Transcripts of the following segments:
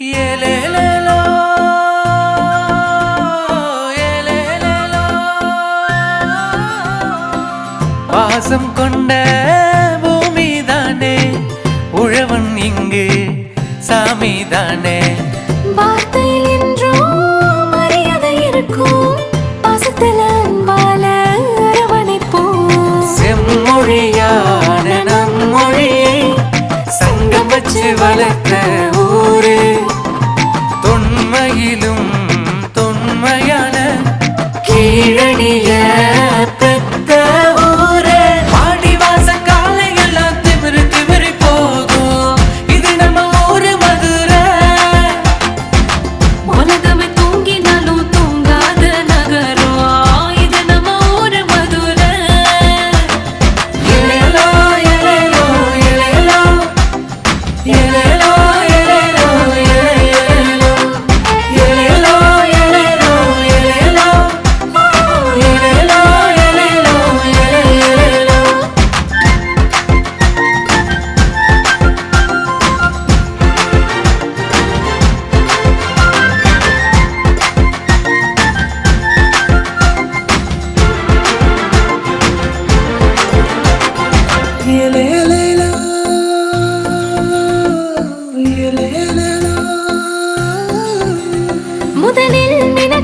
ஏலேலேலோ. பாசம் கொண்ட பூமிதானே உழவன் இங்கு சாமிதானே. வார்த்தையில் என்றும் மரியாதை இருக்கும் பாசத்துல அன்பால அரவணைப்போம். செம்மொழியான நம் மொழியை சங்கம் வச்சு வளர்த்த ஊரு.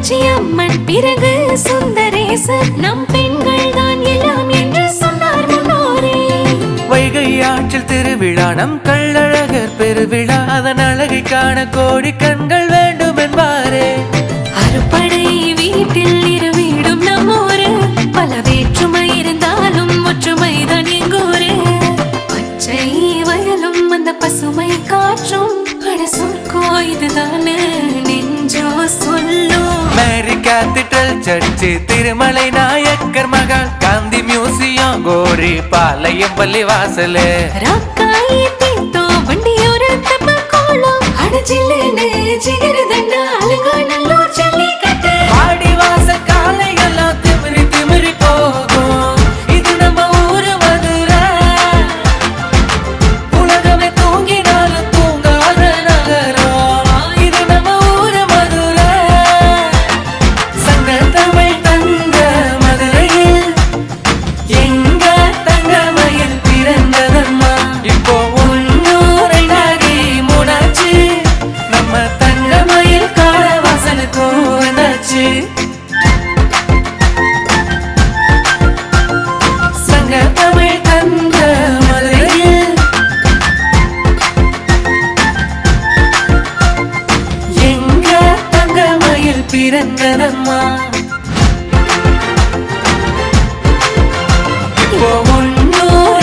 மீனாட்சி அம்மன் பிறகு சுந்தரேசர் நம் பெண்கள் தான் எல்லாம் என்று சொன்னார் முன்னோரே. வைகை ஆற்றில் திருவிழா நம் கள்ளழகர் பெருவிழா. அதன் அழகை காண கோடி கண்கள் வேண்டும் என்பாரே அறுபடை வீட்டில் இரு வீடும் நம்மூரு. பல வேற்றுமை இருந்தாலும் ஒற்றுமை தான் எங்கூரு. பச்சை வயலும் அந்த பசுமை காற்றும். அட சொற்கோ இதுதானே. நெஞ்சோ சொல்லும். Mary cathedral church Thirumalai Nayakkar Mahal Gandhi museum Goripalayam பள்ளி வாசலு minimum Como un